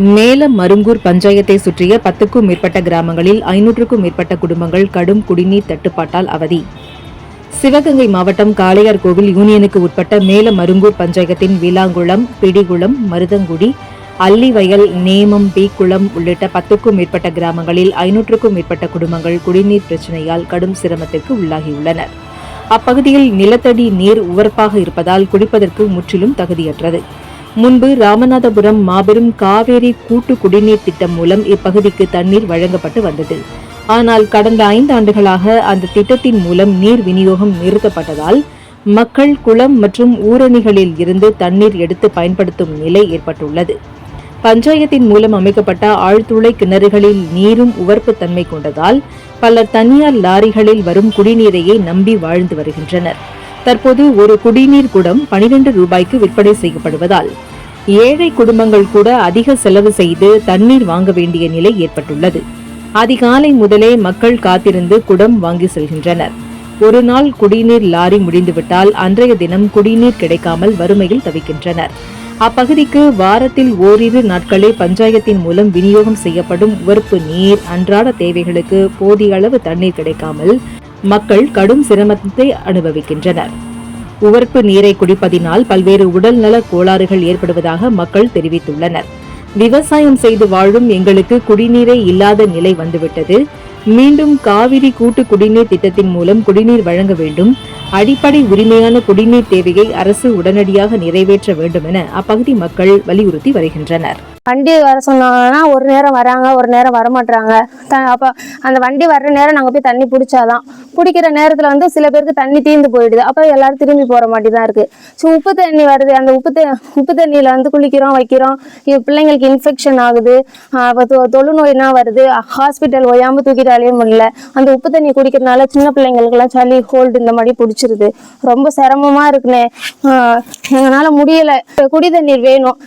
மேலம் மருங்கூர் பஞ்சாயத்தை சுற்றிய பத்துக்கும் மேற்பட்ட கிராமங்களில் ஐநூற்றுக்கும் மேற்பட்ட குடும்பங்கள் கடும் குடிநீர் தட்டுப்பாட்டால் அவதி. சிவகங்கை மாவட்டம் காளையார் கோவில் யூனியனுக்கு உட்பட்ட மேல மருங்கூர் பஞ்சாயத்தின் விலாங்குளம் பிடிகுளம் மருதங்குடி அல்லிவயல் நேமம் பீக்குளம் உள்ளிட்ட பத்துக்கும் மேற்பட்ட கிராமங்களில் ஐநூற்றுக்கும் மேற்பட்ட குடும்பங்கள் குடிநீர் பிரச்சினையால் கடும் சிரமத்திற்கு உள்ளாகியுள்ளனர். அப்பகுதியில் நிலத்தடி நீர் உவர்ப்பாக இருப்பதால் குடிப்பதற்கு முற்றிலும் தகுதியற்றது. முன்பு ராமநாதபுரம் மாபெரும் காவேரி கூட்டு குடிநீர் திட்டம் மூலம் இப்பகுதிக்கு தண்ணீர் வழங்கப்பட்டு வந்தது. ஆனால் கடந்த ஐந்து ஆண்டுகளாக அந்த திட்டத்தின் மூலம் நீர் விநியோகம் நிறுத்தப்பட்டதால் மக்கள் குளம் மற்றும் ஊரணிகளில் இருந்து தண்ணீர் எடுத்து பயன்படுத்தும் நிலை ஏற்பட்டுள்ளது. பஞ்சாயத்தின் மூலம் அமைக்கப்பட்ட ஆழ்துளை கிணறுகளில் நீரும் உவர்ப்பு தன்மை கொண்டதால் பலர் தனியார் லாரிகளில் வரும் குடிநீரையே நம்பி வாழ்ந்து வருகின்றனர். தற்போது ஒரு குடிநீர் குடம் பனிரெண்டு ரூபாய்க்கு விற்பனை செய்யப்படுவதால் ஏழை குடும்பங்கள் கூட அதிக செலவு செய்து தண்ணீர் வாங்க வேண்டிய நிலை ஏற்பட்டுள்ளது. அதிகாலை முதலே மக்கள் காத்திருந்து குடம் வாங்கி செல்கின்றனர். ஒரு நாள் குடிநீர் லாரி முடிந்துவிட்டால் அன்றைய தினம் குடிநீர் கிடைக்காமல் வறுமையில் தவிக்கின்றனர். அப்பகுதிக்கு வாரத்தில் ஓரிரு நாட்களே பஞ்சாயத்தின் மூலம் விநியோகம் செய்யப்படும் உவர்ப்பு நீர் அன்றாட தேவைகளுக்கு போதிய அளவு தண்ணீர் கிடைக்காமல் மக்கள் கடும் சிரமத்தை அனுபவிக்கின்றனர். உவர்ப்பு நீரை குடிப்பதினால் பல்வேறு உடல்நல கோளாறுகள் ஏற்படுவதாக மக்கள் தெரிவித்துள்ளனர். விவசாயம் செய்து வாழும் எங்களுக்கு குடிநீரே இல்லாத நிலை வந்துவிட்டது. மீண்டும் காவிரி கூட்டு குடிநீர் திட்டத்தின் மூலம் குடிநீர் வழங்க வேண்டும். அடிப்படை உரிமையான குடிநீர் தேவையை அரசு உடனடியாக நிறைவேற்ற வேண்டும் என அப்பகுதி மக்கள் வலியுறுத்தி வருகின்றனர். வண்டி வர சொன்னாங்கன்னா ஒரு நேரம் வராங்க ஒரு நேரம் வரமாட்றாங்க. த அப்போ அந்த வண்டி வர்ற நேரம் நாங்கள் போய் தண்ணி பிடிச்சாதான். பிடிக்கிற நேரத்தில் வந்து சில பேருக்கு தண்ணி தீர்ந்து போயிடுது. அப்போ எல்லாரும் திரும்பி போகிற மாதிரி தான் இருக்குது ஸோ உப்பு தண்ணி வருது. அந்த உப்பு த உப்பு தண்ணியில் வந்து குளிக்கிறோம் வைக்கிறோம். பிள்ளைங்களுக்கு இன்ஃபெக்ஷன் ஆகுது. அப்போ தொ தொழுநோய்னா வருது. ஹாஸ்பிட்டல் ஒய்யாமல் தூக்கிட்டு அலைய முடியல. அந்த உப்பு தண்ணி குடிக்கிறதுனால சின்ன பிள்ளைங்களுக்குலாம் சளி கோல்டு இந்த மாதிரி பிடிச்சிருது. ரொம்ப சிரமமாக இருக்குண்ணே. எங்களால் முடியலை. குடி தண்ணீர் வேணும்.